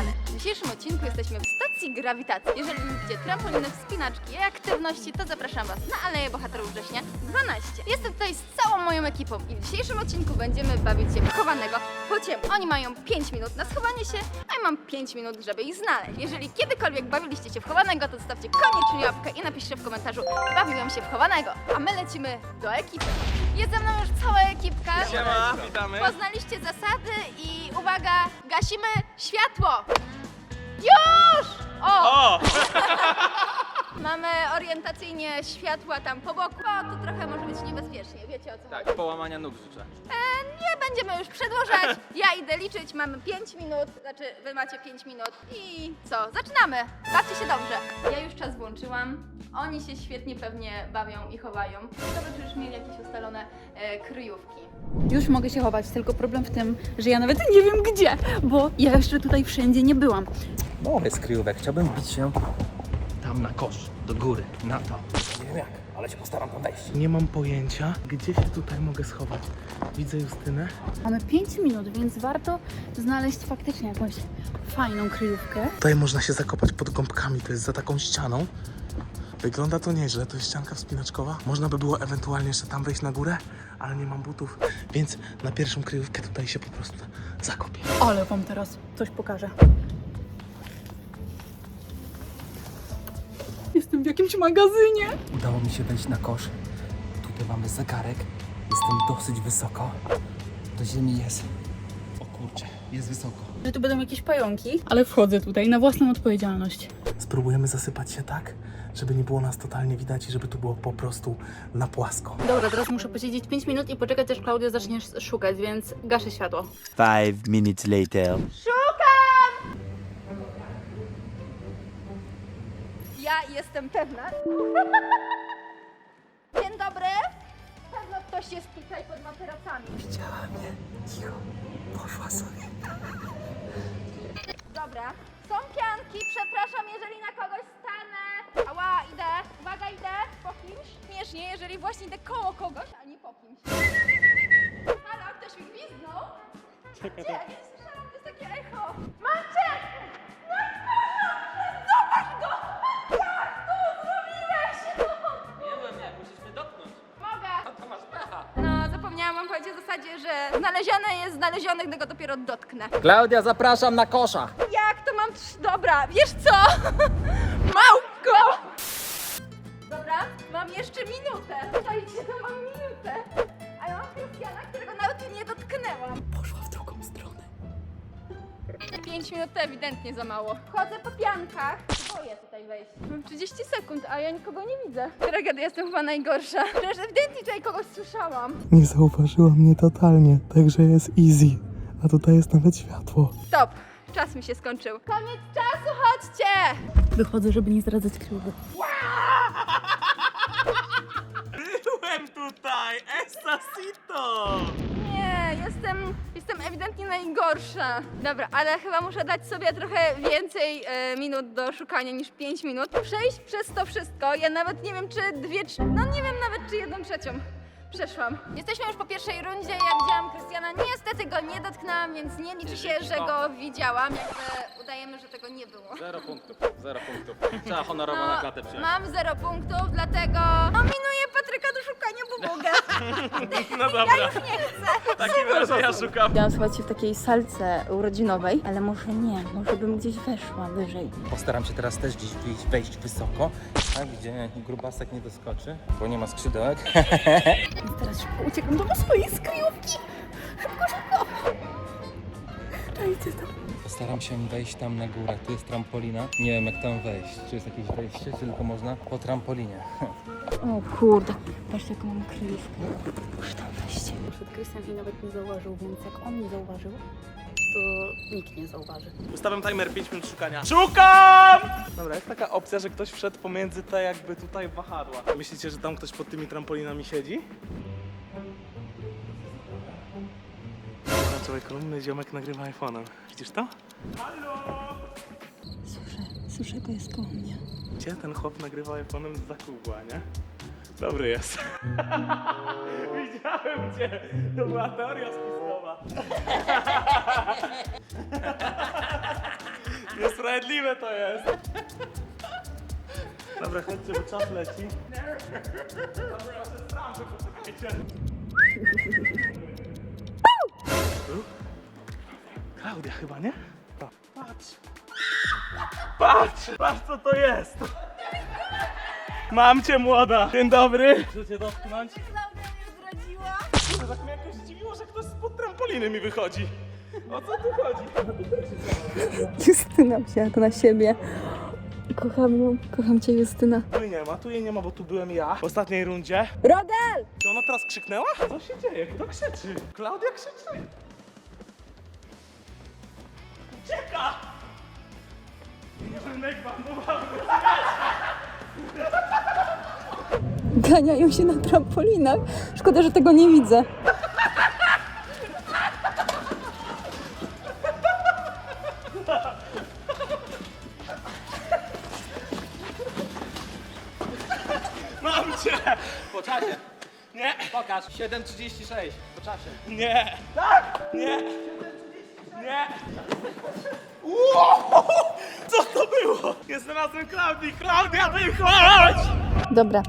znane. W dzisiejszym odcinku jesteśmy w stacji grawitacji. Jeżeli lubicie trampoliny, wspinaczki i aktywności, to zapraszam Was na Aleję Bohaterów Września 12. Jestem tutaj z całą moją ekipą i w dzisiejszym odcinku będziemy bawić się chowanego po. Oni mają 5 minut na schowanie się, a ja mam 5 minut, żeby ich znaleźć. Jeżeli kiedykolwiek bawiliście się w chowanego, to zostawcie koniecznie łapkę i napiszcie w komentarzu bawiłem się w chowanego. A my lecimy do ekipy. Jest ze mną już cała ekipka. Siema, witamy. Poznaliście zasady i uwaga, gasimy światło. Już! O! O! Mamy orientacyjnie światła tam po boku. O, tu trochę może być niebezpiecznie, wiecie o co chodzi. Tak, połamania nóg życzę. E, nie będziemy już przedłużać. Ja idę liczyć, mamy 5 minut, znaczy wy macie 5 minut. I co? Zaczynamy. Bawcie się dobrze. Ja już czas włączyłam. Oni się świetnie pewnie bawią i chowają. To by już mieli jakieś ustalone e, kryjówki. Już mogę się chować, tylko problem w tym, że ja nawet nie wiem gdzie, bo ja jeszcze tutaj wszędzie nie byłam. Mało jest kryjówek, chciałbym bić się. Tam na kosz, do góry, na to. Nie wiem jak, ale się postaram tam wejść. Nie mam pojęcia, gdzie się tutaj mogę schować. Widzę Justynę. Mamy 5 minut, więc warto znaleźć faktycznie jakąś fajną kryjówkę. Tutaj można się zakopać pod gąbkami, to jest za taką ścianą. Wygląda to nieźle, to jest ścianka wspinaczkowa. Można by było ewentualnie jeszcze tam wejść na górę, ale nie mam butów, więc na pierwszą kryjówkę tutaj się po prostu zakopię. Ale wam teraz coś pokażę. Jestem w jakimś magazynie. Udało mi się wejść na kosz. Tutaj mamy zegarek. Jestem dosyć wysoko. Do ziemi jest. O kurczę, jest wysoko. Że tu będą jakieś pająki, ale wchodzę tutaj na własną odpowiedzialność. Spróbujemy zasypać się tak, żeby nie było nas totalnie widać i żeby tu było po prostu na płasko. Dobra, teraz muszę posiedzieć 5 minut i poczekać aż Klaudia zacznie sz- szukać, więc gaszę światło. Five minutes later. Szukam! Ja jestem pewna. Dzień dobry. Pewno ktoś jest tutaj pod materacami. Widziała mnie. Cicho. Poszła sobie. Dobra. Są pianki, przepraszam, jeżeli na kogoś stanę. Ała, idę. Uwaga, idę. Po kimś. Śmiesznie, jeżeli właśnie idę koło kogoś, a nie po kimś. Halo, ktoś mi gwizdnął? Gdzie? Nie słyszałam, to jest takie echo. Maciek! Najgorzej! Zobacz go! Jak to zrobiłeś? Nie wiem jak, musisz mnie dotknąć. Mogę. To masz pecha. No, zapomniałam wam powiedzieć w zasadzie, że znalezione jest znalezionych, tego dopiero dotknę. Klaudia, zapraszam na kosza. Dobra, wiesz co? Małko! Dobra, mam jeszcze minutę. Słuchajcie, to mam minutę. A ja mam Krystiana, którego nawet nie dotknęłam. Poszła w drugą stronę. 5 minut to ewidentnie za mało. Chodzę po piankach. Boję tutaj wejść. Mam 30 sekund, a ja nikogo nie widzę. Tragedia, jestem chyba najgorsza. Przecież ewidentnie tutaj kogoś słyszałam. Nie zauważyła mnie totalnie, także jest easy. A tutaj jest nawet światło. Stop. Czas mi się skończył. Koniec czasu, chodźcie! Wychodzę, żeby nie zdradzać kryjówek. Byłem tutaj, Esasito! Nie, jestem, jestem ewidentnie najgorsza. Dobra, ale chyba muszę dać sobie trochę więcej e, minut do szukania niż 5 minut. Przejść przez to wszystko. Ja nawet nie wiem, czy dwie, trz- no nie wiem nawet, czy jedną trzecią przeszłam. Jesteśmy już po pierwszej rundzie. Ja widziałam Krystiana. Niestety go nie dotknęłam, więc nie liczy się, że go widziałam. Jakby udajemy, że tego nie było. Zero punktów, zero punktów. Trzeba honorowo na klatę przyjąć. mam zero punktów, dlatego nominuję Patryka do szukania, mogę. No dobra. Ja już nie chcę. W takim razie ja szukam. Chciałam słuchajcie w takiej salce urodzinowej, ale może nie, może bym gdzieś weszła wyżej. Postaram się teraz też gdzieś wyjść, wejść wysoko, tak, gdzie grubasek nie doskoczy, bo nie ma skrzydełek. Więc teraz szybko uciekam do swojej skryjówki. Szybko, szybko. Dajcie tam. Postaram się wejść tam na górę. Tu jest trampolina. Nie wiem jak tam wejść. Czy jest jakieś wejście, czy tylko można po trampolinie. O kurde, patrzcie jaką mam kryjówkę. Muszę tam wejść. Przed Krystian mnie nawet nie zauważył, więc jak on nie zauważył, to nikt nie zauważy. Ustawiam timer 5 minut szukania. Szukam! Dobra, jest taka opcja, że ktoś wszedł pomiędzy te jakby tutaj wahadła. Myślicie, że tam ktoś pod tymi trampolinami siedzi? Na całej kolumny ziomek nagrywa iPhone'em. Widzisz to? Słyszę, słyszę go jest koło mnie. Gdzie ten chłop nagrywa iPhone'em z zakubła, nie? Dobry jest. Widziałem cię! To była teoria spiskowa. Niesprawiedliwe to jest. Dobra, chodźcie, bo czas leci. Dobra, ja się stram, poczekajcie. Klaudia chyba, nie? Pa- Patrz. Patrz! Patrz co to jest! Mam cię młoda! Dzień dobry! Chcę cię dotknąć? Klaudia mnie zdradziła. Tak mnie jakoś zdziwiło, że ktoś spod trampoliny mi wychodzi. O co tu chodzi? Justyna wzięła to na siebie. Kocham ją, kocham cię Justyna. Tu jej nie ma, tu jej nie ma, bo tu byłem ja w ostatniej rundzie. Rodel! Czy ona teraz krzyknęła? Co się dzieje? Kto krzyczy? Klaudia krzyczy. Ucieka! Nie będę bandował. Ganiają się na trampolinach. Szkoda, że tego nie widzę. Pokaż. 7.36. Po czasie. Nie! Tak! Nie! Nie! Wow! Co to było? Nie znalazłem Klaudii! Klaudia, wychodź! Dobra.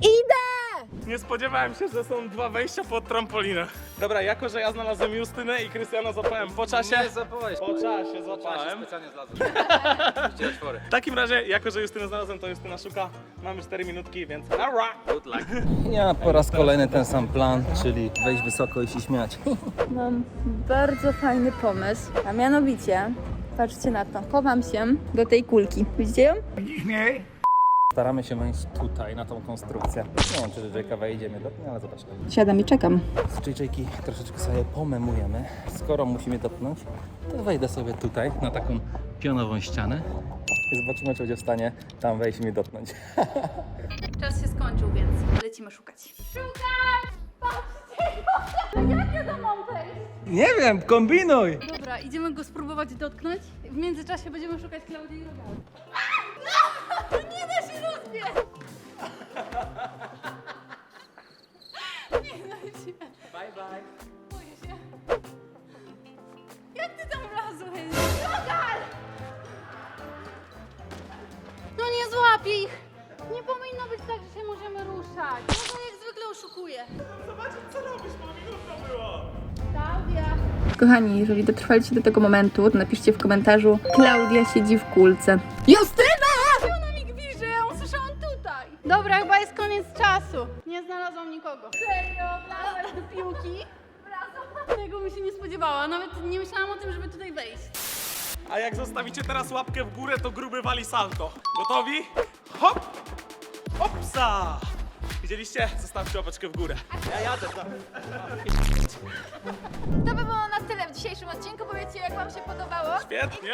Idę! Nie spodziewałem się, że są dwa wejścia pod trampolinę. Dobra, jako że ja znalazłem Justynę i Krystiana złapałem po czasie. Nie zapałeś. Po czasie złapałem. specjalnie. Widziałeś fory. W takim razie, jako że Justynę znalazłem, to Justyna szuka. Mamy 4 minutki, więc dobra. Good luck. Ja po raz kolejny ten sam plan, czyli wejść wysoko i się śmiać. Mam bardzo fajny pomysł, a mianowicie, patrzcie na to, chowam się do tej kulki. Widzicie ją? Staramy się wejść tutaj, na tą konstrukcję. Nie wiem, czy JJK wejdzie mnie dopnie, ale zobaczmy. Siadam i czekam. Z JJki troszeczkę sobie pomemujemy. Skoro musimy dopnąć, to wejdę sobie tutaj, na taką pionową ścianę. I zobaczymy, czy będzie w stanie tam wejść i mnie dotknąć. Czas się skończył, więc lecimy szukać. Szukam! Patrzcie! Jak ja to mam wejść? Nie wiem, kombinuj! Dobra, idziemy go spróbować dotknąć. W międzyczasie będziemy szukać Klaudii i Rogal. Się! Nie da się. Bye bye. Boję się. Jak ty tam wlazłeś? Rogal! No nie złapię ich! Nie powinno być tak, że się możemy ruszać. No to jak zwykle oszukuje. Zobaczcie, co robisz, bo minutko było. Klaudia. Kochani, jeżeli dotrwaliście do tego momentu, to napiszcie w komentarzu Klaudia siedzi w kulce. Justyna! Nikogo. Serio, wlazłem Do piłki. Tego mi się nie spodziewała. Nawet nie myślałam o tym, żeby tutaj wejść. A jak zostawicie teraz łapkę w górę, to gruby wali salto. Gotowi? Hop! Hopsa! Widzieliście? Zostawcie łapeczkę w górę. Ja jadę tam. To by było na tyle w dzisiejszym odcinku. Powiedzcie, jak wam się podobało. Świetnie!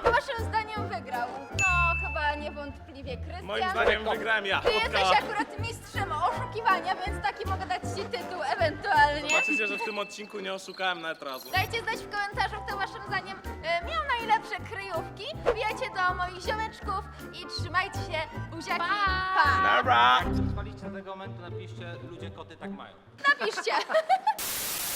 Kto waszym zdaniem wygrał? No, chyba niewątpliwie Krystian. Moim zdaniem wygrałem ja. Ty jesteś akurat mistrzem oszukiwania, więc taki mogę dać ci tytuł ewentualnie. Zobaczycie, że w tym odcinku nie oszukałem nawet razu. Dajcie znać w komentarzu, kto waszym zdaniem e, miał najlepsze kryjówki. Wbijajcie do moich ziomeczków i trzymajcie się. Buziaki. Pa! Dobra! Jak przetrwaliście do tego momentu, napiszcie, ludzie koty tak mają. Napiszcie.